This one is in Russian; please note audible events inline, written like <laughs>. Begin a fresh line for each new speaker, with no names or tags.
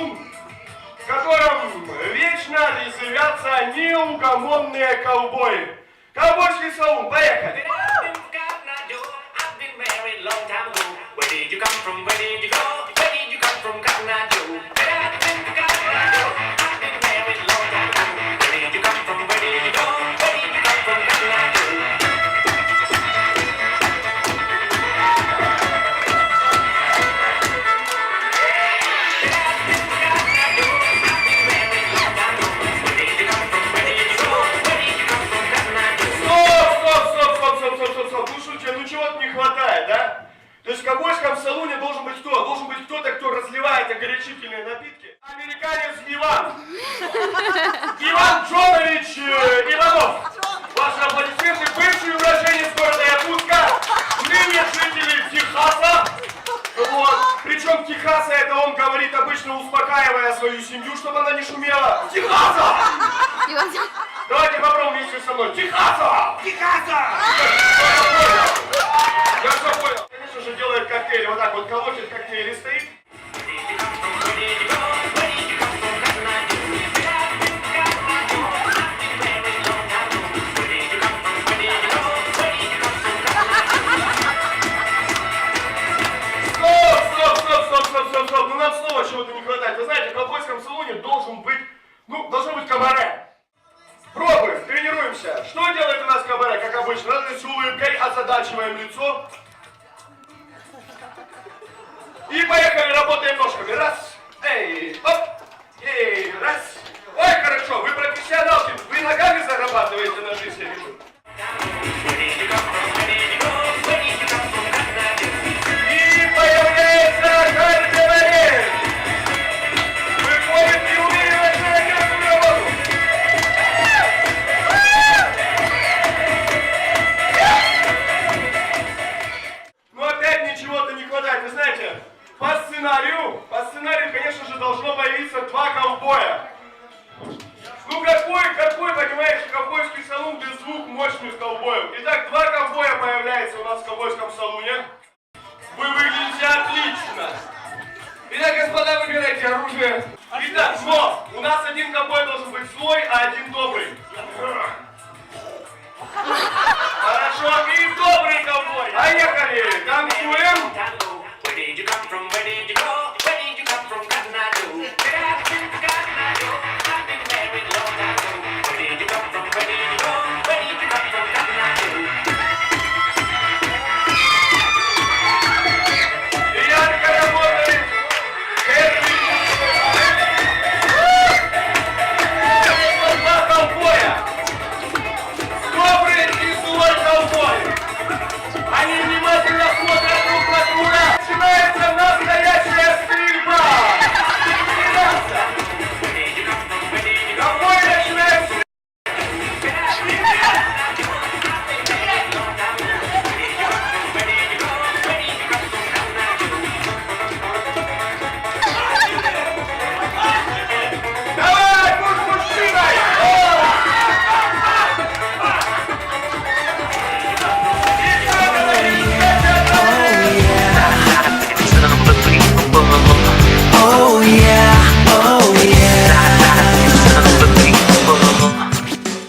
шоу, в котором вечно резвятся неугомонные ковбои. Ковбойский шоу, поехали! Не хватает, да? То есть в ковбойском салоне должен быть кто? Должен быть кто-то, кто разливает огорчительные напитки. Американец Иван. <laughs> Иван Джонович э, Иванов. Ваши аплодисменты. Бывший уроженец города Якутска. Ныне житель Техаса. Вот. Причем Техаса это он говорит обычно успокаивая свою семью, чтобы она не шумела. Техаса! Давайте попробуем вместе со мной. Техаса! Техаса! Коктейли. Вот так вот колотит стоп, стоп, стоп. Ну чего-то не хватает. Вы знаете, в ковбойском салоне должен быть, ну, должно быть кабаре. Пробуем, тренируемся. Что делает у нас кабаре, как обычно? Надо с улыбкой озадачиваем лицо. И поехали, работаем ножками. Ковбоя. Ну какой, какой, понимаешь, ковбойский салон без двух мощных ковбоев? Итак, два ковбоя появляется у нас в ковбойском салоне. Вы выглядите отлично. Итак, господа, выбирайте оружие. Итак, но у нас один ковбой должен быть злой, а один добрый.